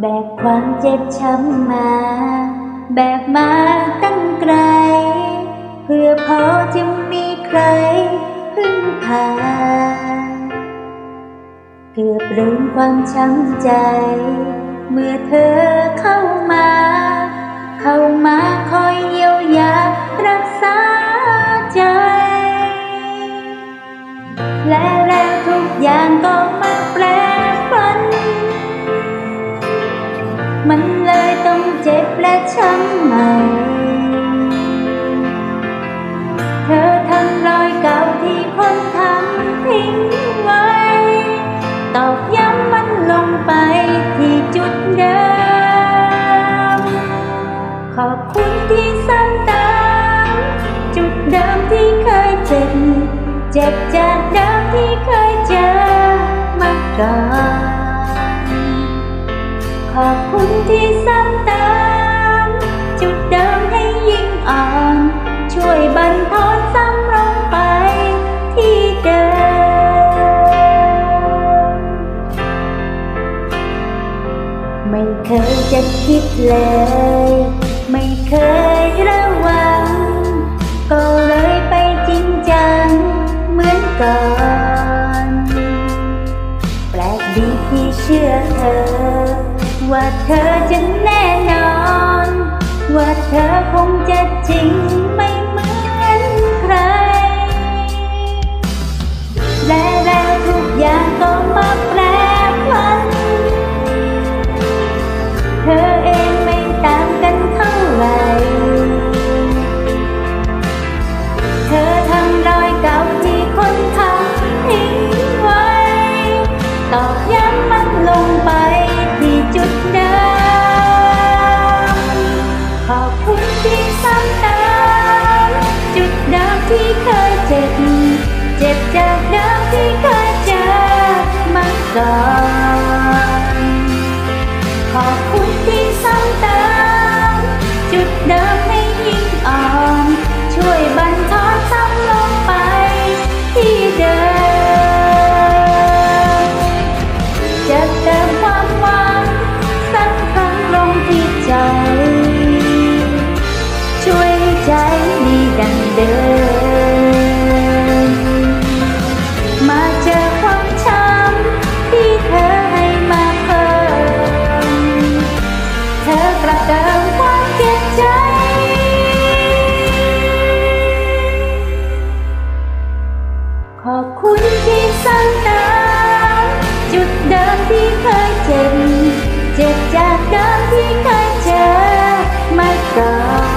แบกความเจ็บช้ำมา แบกมาตั้งไกล เพื่อพอจะมีใครพึ่งพา เกือบลืมความช้ำใจ เมื่อเธอเข้ามา เข้ามาคอย และช้ำใหม่ เธอทำรอยเก่าที่คนทำทิ้งไว้ ตอกย้ำมันลงไปที่จุดเดิม ขอบคุณที่ซ้ำเติมจุดเดิมที่เคยเจ็บ เจ็บจากเดิมที่เคยเจอมาก่อนขอบคุณที่ซ้ำ ทนซ้ำลงไปที่เดิม ไม่เคยจะคิดเลย ไม่เคยระวัง ก็เลยไปจริงจังเหมือนก่อน แปลกดีที่เชื่อเธอ ว่าเธอจะแน่นอน ว่าเธอคงจะจริงไม่ ที่เคยเจ็บ เจ็บจากเดิมที่เคยเจอมาก่อนขอบคุณที่ซ้ำเติมจุดเดิมให้ยิ่งอ่อน ช่วยบันทอนซ้ำลงไปที่เดิมจะเติมความหวังสักครั้งลงที่ใจ ช่วยให้ใจดีดังเดิม ที่เคยเจ็บ เจ็บจากเดิมที่เคยเจอมาก่อน